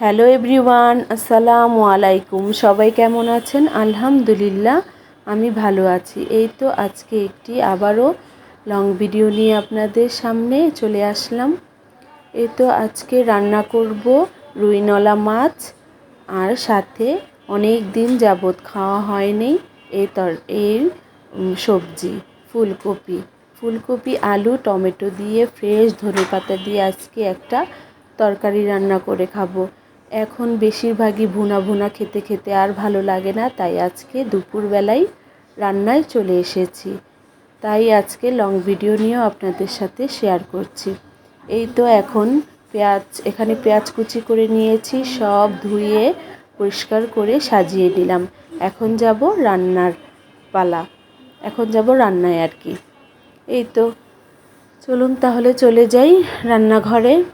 Hello everyone, আসসালামু আলাইকুম। সবাই কেমন আছেন? আলহামদুলিল্লাহ, আমি ভালো আছি। এই তো আজকে একটি আবারও লং ভিডিও নিয়ে আপনাদের সামনে চলে আসলাম। এই তো আজকে রান্না করব রুইনলা মাছ আর সাথে অনেক দিন যাবৎ খাওয়া হয়নি এই তর, এই সবজি, ফুলকপি। ফুলকপি, আলু, টমেটো দিয়ে, ফ্রেশ ধনে পাতা দিয়ে আজকে একটা তরকারি রান্না করে খাব। এখন বেশিরভাগই ভুনা ভুনা খেতে খেতে আর ভালো লাগে না, তাই আজকে দুপুরবেলায় রান্নায় চলে এসেছি। তাই আজকে লং ভিডিও নিয়েও আপনাদের সাথে শেয়ার করছি। এই তো এখন পেঁয়াজ, এখানে পেঁয়াজ কুচি করে নিয়েছি, সব ধুয়ে পরিষ্কার করে সাজিয়ে নিলাম। এখন যাব রান্নার পালা। এখন যাব রান্নায় আর কি। এই তো, চলুন তাহলে চলে যাই রান্নাঘরে।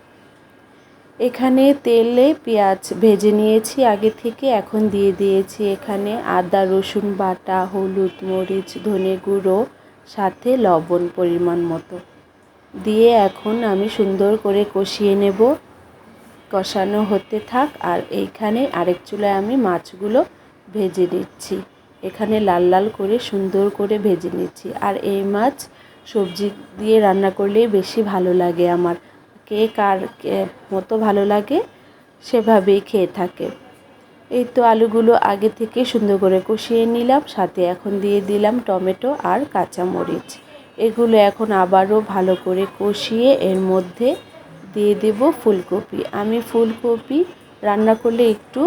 এখানে তেলে পেঁয়াজ ভেজে নিয়েছি, আগে থেকে এখন দিয়ে দিয়েছি। এখানে আদা, রসুন বাটা, হলুদ, মরিচ, ধনে গুঁড়ো, সাথে লবণ পরিমাণ মতো। দিয়ে এখন আমি সুন্দর করে কষিয়ে নেব। কষানো হতে থাক, আর এইখানে আরেক চুলায় আমি মাছগুলো ভেজে নিচ্ছি। এখানে লাল লাল করে সুন্দর করে ভেজে নিচ্ছি। আর এই মাছ সবজি দিয়ে রান্না করলেই বেশি ভালো লাগে আমার। কে কার মতো ভালো লাগে সেভাবেই খেয়ে থাকে। এই তো আলুগুলো আগে থেকে সুন্দর করে কষিয়ে নিলাম, সাথে এখন দিয়ে দিলাম টমেটো আর কাঁচামরিচ। এগুলো এখন আবারও ভালো করে কষিয়ে এর মধ্যে দিয়ে দেব ফুলকপি। আমি ফুলকপি রান্না করলে একটু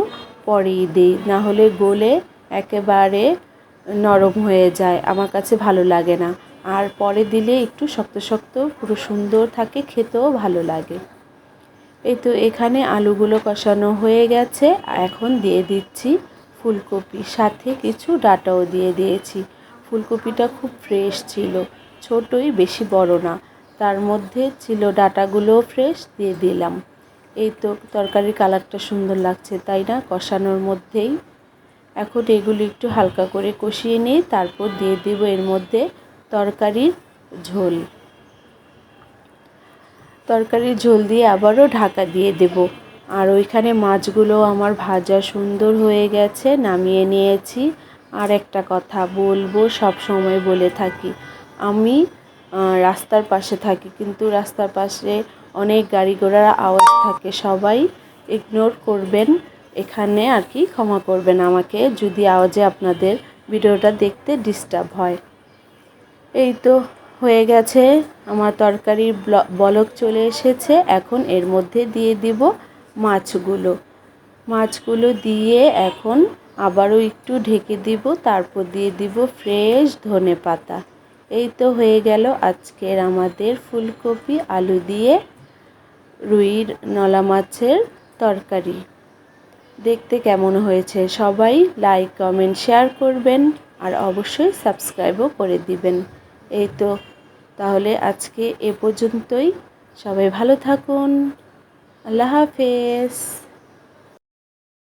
পরেই দিই, না হলে গলে একেবারে নরম হয়ে যায়, আমার কাছে ভালো লাগে না। আর পরে দিলে একটু শক্ত শক্ত, পুরো সুন্দর থাকে, খেতেও ভালো লাগে। এই তো এখানে আলুগুলো কষানো হয়ে গেছে। এখন দিয়ে দিচ্ছি ফুলকপি। সাথে কিছু ডাটাও দিয়ে দিয়েছি। ফুলকপিটা খুব ফ্রেশ ছিল, ছোটই, বেশি বড় না। তার মধ্যে ছিল ডাটাগুলোও ফ্রেশ, দিয়ে দিলাম। এই তো তরকারির কালারটা সুন্দর লাগছে, তাই না? কষানোর মধ্যেই এখন এগুলি একটু হালকা করে কষিয়ে নিই তারপর দিয়ে দেবো এর মধ্যে তরকারির ঝোল। তরকারির ঝোল দিয়ে আবারও ঢাকা দিয়ে দেব। আর ওইখানে মাছগুলো আমার ভাজা সুন্দর হয়ে গেছে, নামিয়ে নিয়েছি। আর একটা কথা বলব, সব সময় বলে থাকি, আমি রাস্তার পাশে থাকি, কিন্তু রাস্তার পাশে অনেক গাড়ি ঘোড়ার আওয়াজ থাকে, সবাই ইগনোর করবেন। এখানে আর কি ক্ষমা করবেন আমাকে যদি আওয়াজে আপনাদের ভিডিওটা দেখতে ডিস্টার্ব হয়। এই তো হয়ে গেছে, আমার তরকারির বলক চলে এসেছে, এখন এর মধ্যে দিয়ে দিব মাছগুলো। মাছগুলো দিয়ে এখন আবারও একটু ঢেকে দিব, তারপর দিয়ে দিব ফ্রেশ ধনে পাতা। এই তো হয়ে গেল আজকের আমাদের ফুলকপি, আলু দিয়ে রুইর নলা মাছের তরকারি। দেখতে কেমন হয়েছে সবাই লাইক কমেন্ট শেয়ার করবেন আর অবশ্যই সাবস্ক্রাইবও করে দিবেন। এই তো, তাহলে আজকে এ পর্যন্তই। সবাই ভালো থাকুন। আল্লাহ হাফেজ।